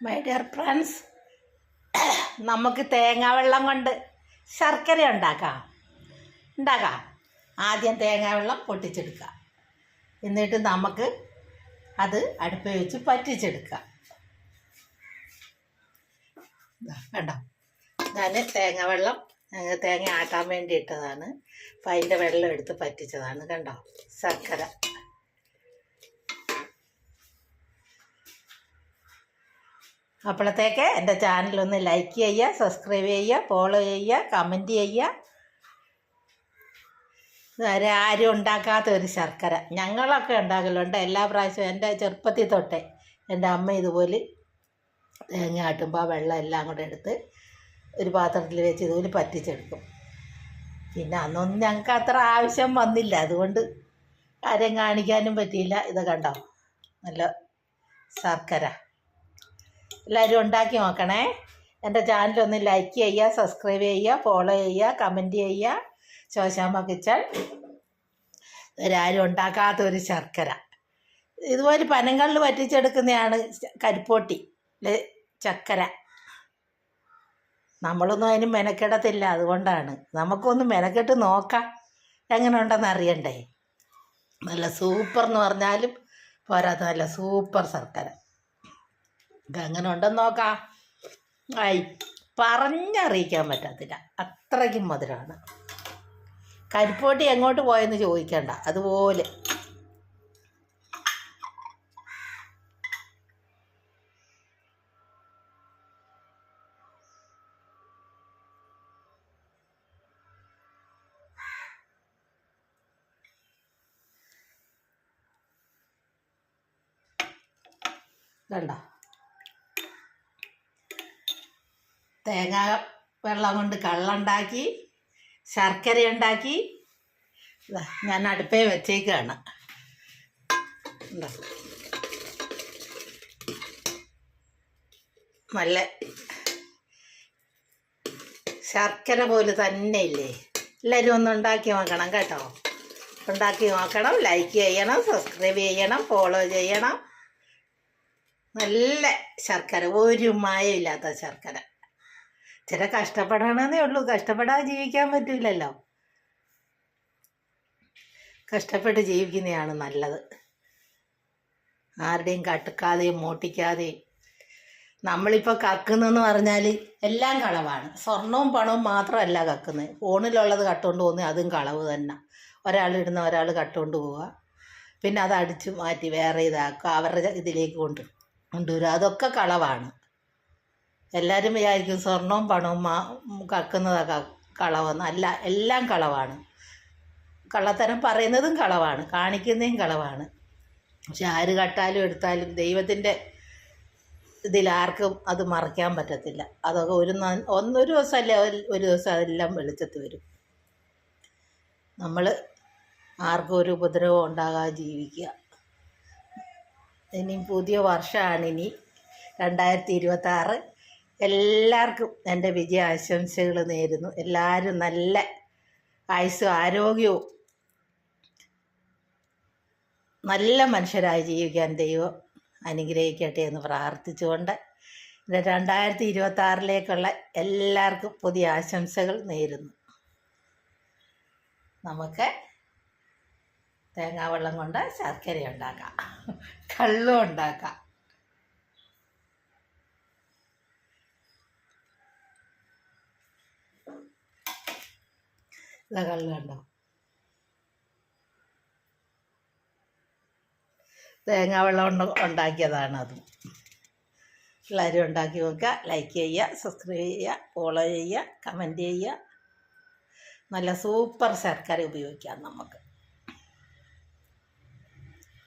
My dear friends നമുക്ക് തേങ്ങാ വെള്ളം കൊണ്ട് ശർക്കര ഉണ്ടാക്കാം. ഉണ്ടാക്കാം. ആദ്യം തേങ്ങാ വെള്ളം പൊട്ടിച്ചെടുക്കുക എന്നിട്ട് നമുക്ക് അത് അടുപ്പ് വെച്ച് പറ്റിച്ചെടുക്കാം കണ്ടോ? ഞാൻ തേങ്ങ വെള്ളം തേങ്ങ ആട്ടാൻ വേണ്ടി ഇട്ടതാണ് അപ്പം അതിന്റെ വെള്ളം എടുത്ത് പറ്റിച്ചതാണ് കണ്ടോ? ശർക്കര. അപ്പോഴത്തേക്ക് എന്റെ ചാനലൊന്ന് ലൈക്ക് ചെയ്യുക സബ്സ്ക്രൈബ് ചെയ്യുക ഫോളോ ചെയ്യുക കമന്റ് ചെയ്യുക. ഇതുവരെ ആരും ഉണ്ടാക്കാത്ത ഒരു ശർക്കര. ഞങ്ങളൊക്കെ ഉണ്ടാക്കലുണ്ട്. എല്ലാ പ്രാവശ്യവും എന്റെ ചെറുപ്പത്തിൽ തൊട്ടേ എന്റെ അമ്മ ഇതുപോലെ തേങ്ങ ആട്ടുമ്പോൾ വെള്ളം എല്ലാം കൂടെ എടുത്ത് ഒരു പാത്രത്തിൽ വെച്ച് ഇതുപോലെ പറ്റിച്ചെടുക്കും. പിന്നെ അന്നൊന്നും ഞങ്ങൾക്ക് അത്ര ആവശ്യം വന്നില്ല. അതുകൊണ്ട് ആരെയും കാണിക്കാനും പറ്റിയില്ല. ഇത് കണ്ടോ? നല്ല ശർക്കര. എല്ലാവരും ഉണ്ടാക്കി നോക്കണേ. എന്റെ ചാനലൊന്ന് ലൈക്ക് ചെയ്യുക സബ്സ്ക്രൈബ് ചെയ്യുക ഫോളോ ചെയ്യുക കമന്റ് ചെയ്യുക. ശോശാമ്മ കിച്ചൺ. ഇതൊരാരും ഉണ്ടാക്കാത്തൊരു ശർക്കര. ഇതുപോലെ പനങ്ങളിൽ പറ്റിച്ചെടുക്കുന്നതാണ് കരിപ്പോട്ടി ചക്കര. നമ്മളൊന്നും അതിന് മെനക്കെടത്തില്ല അതുകൊണ്ടാണ്. നമുക്കൊന്ന് മെനക്കെട്ട് നോക്കാം എങ്ങനെ ഉണ്ടെന്ന് അറിയണ്ടേ. നല്ല സൂപ്പർ എന്ന് പറഞ്ഞാലും പോരാത്ത നല്ല സൂപ്പർ ശർക്കര. ഇത് എങ്ങനെ ഉണ്ടെന്ന് നോക്കാം ആയി പറഞ്ഞറിയിക്കാൻ പറ്റത്തില്ല. അത്രയ്ക്കും മധുരമാണ് കരിപ്പോട്ടി എങ്ങോട്ട് പോയെന്ന് ചോദിക്കണ്ട. അതുപോലെ. കണ്ടോ തേങ്ങ വെള്ളം കൊണ്ട് കള്ളുണ്ടാക്കി ശർക്കര ഉണ്ടാക്കി. ഞാൻ അടുപ്പേ വെച്ചേക്കാണ്? നല്ല ശർക്കര പോലെ തന്നെ ഇല്ലേ എല്ലാവരും ഒന്ന് ഉണ്ടാക്കി നോക്കണം കേട്ടോ. ഉണ്ടാക്കി നോക്കണം ലൈക്ക് ചെയ്യണം സബ്സ്ക്രൈബ് ചെയ്യണം ഫോളോ ചെയ്യണം. നല്ല ശർക്കര ഒരു മായമില്ലാത്ത ശർക്കര. ചില കഷ്ടപ്പെടണമെന്നേ ഉള്ളൂ. കഷ്ടപ്പെടാതെ ജീവിക്കാൻ പറ്റില്ലല്ലോ കഷ്ടപ്പെട്ട് ജീവിക്കുന്നതാണ് നല്ലത്. ആരുടെയും കട്ടുക്കാതെയും മോട്ടിക്കാതെയും. നമ്മളിപ്പോൾ കക്കുന്നെന്ന് പറഞ്ഞാൽ എല്ലാം കളവാണ്. സ്വർണവും പണവും മാത്രമല്ല കക്കുന്നത് ഫോണിലുള്ളത് കട്ടുകൊണ്ട് പോകുന്നത് അതും കളവ് തന്നെ. ഒരാളിടുന്ന ഒരാൾ കട്ടുകൊണ്ട് പോവുക. പിന്നെ അത് അടിച്ചു മാറ്റി വേറെ ഇതാക്കുക. അവരുടെ ഇതിലേക്ക് കൊണ്ട് കൊണ്ടുവരിക. അതൊക്കെ കളവാണ്. എല്ലാവരും വിചാരിക്കും സ്വർണവും പണവും മാ കക്കുന്നതൊക്കെ കളവെന്ന്. അല്ല എല്ലാം കളവാണ്. കള്ളത്തരം പറയുന്നതും കളവാണ്. കാണിക്കുന്നതും കളവാണ്. പക്ഷെ ആര് കട്ടാലും എടുത്താലും ദൈവത്തിന്റെ ഇതിൽ ആർക്കും അത് മറയ്ക്കാൻ പറ്റത്തില്ല. അതൊക്കെ ഒരു ഒന്നൊരു ദിവസമല്ല ഒരു ദിവസം അതെല്ലാം വെളിച്ചത്ത് വരും. നമ്മൾ ആർക്കും ഒരു ഉപദ്രവം ഉണ്ടാകാതെ ജീവിക്കുക. ഇനി പുതിയ വർഷമാണിനി രണ്ടായിരത്തി ഇരുപത്താറ് എല്ലാവർക്കും എന്റെ വിജയ ആശംസകൾ നേരുന്നു. എല്ലാവരും നല്ല ആയുസ്സും ആരോഗ്യവും നല്ല മനുഷ്യരായി ജീവിക്കാൻ ദൈവം അനുഗ്രഹിക്കട്ടെ എന്ന് പ്രാർത്ഥിച്ചുകൊണ്ട് എന്റെ രണ്ടായിരത്തി ഇരുപത്തി ആറിലേക്കുള്ള എല്ലാവർക്കും പുതിയ ആശംസകൾ നേരുന്നു. നമുക്ക് തേങ്ങാവെള്ളം കൊണ്ട് ശർക്കര ഉണ്ടാക്കാം. കള്ളും ഉണ്ടാക്കാം. ഇതാ കണ്ടോ തേങ്ങാവെള്ളം കൊണ്ട് ഉണ്ടാക്കിയതാണ് അതും. എല്ലാവരും ഉണ്ടാക്കി നോക്കുക ലൈക്ക് ചെയ്യുക സബ്സ്ക്രൈബ് ചെയ്യുക ഫോളോ ചെയ്യുക കമന്റ് ചെയ്യുക. നല്ല സൂപ്പർ ശർക്കര ഉപയോഗിക്കാം നമുക്ക്.